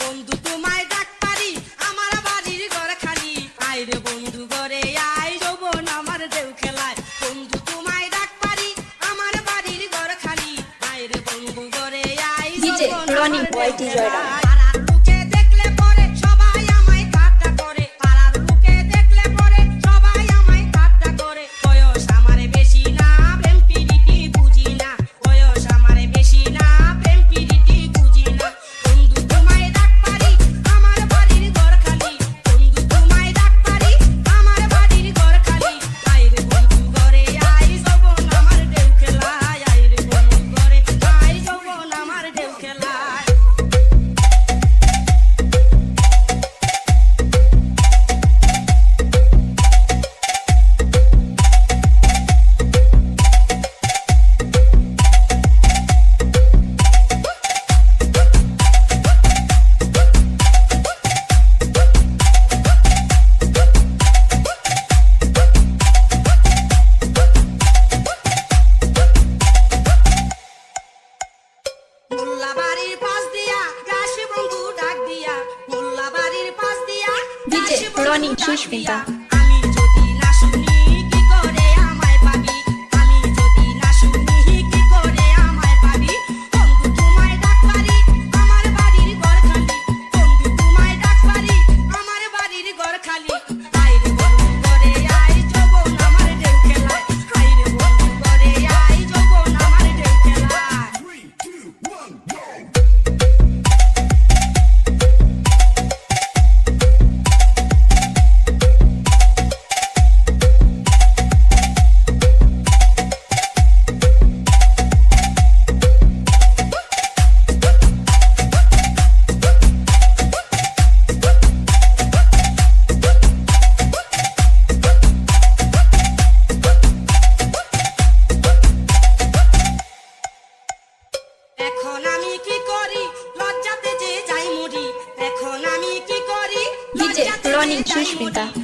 বন্ধু তোমায় ডাক পারি আমার বাড়ির ঘর খালি আইরে বন্ধু ঘরে আই শোভন আমার দেউ খেলায়। বন্ধু তোমায় ডাক পারি আমার বাড়ির ঘর খালি আইরে বন্ধু ঘরে I Witajcie w Broni Suświęta. に你意して。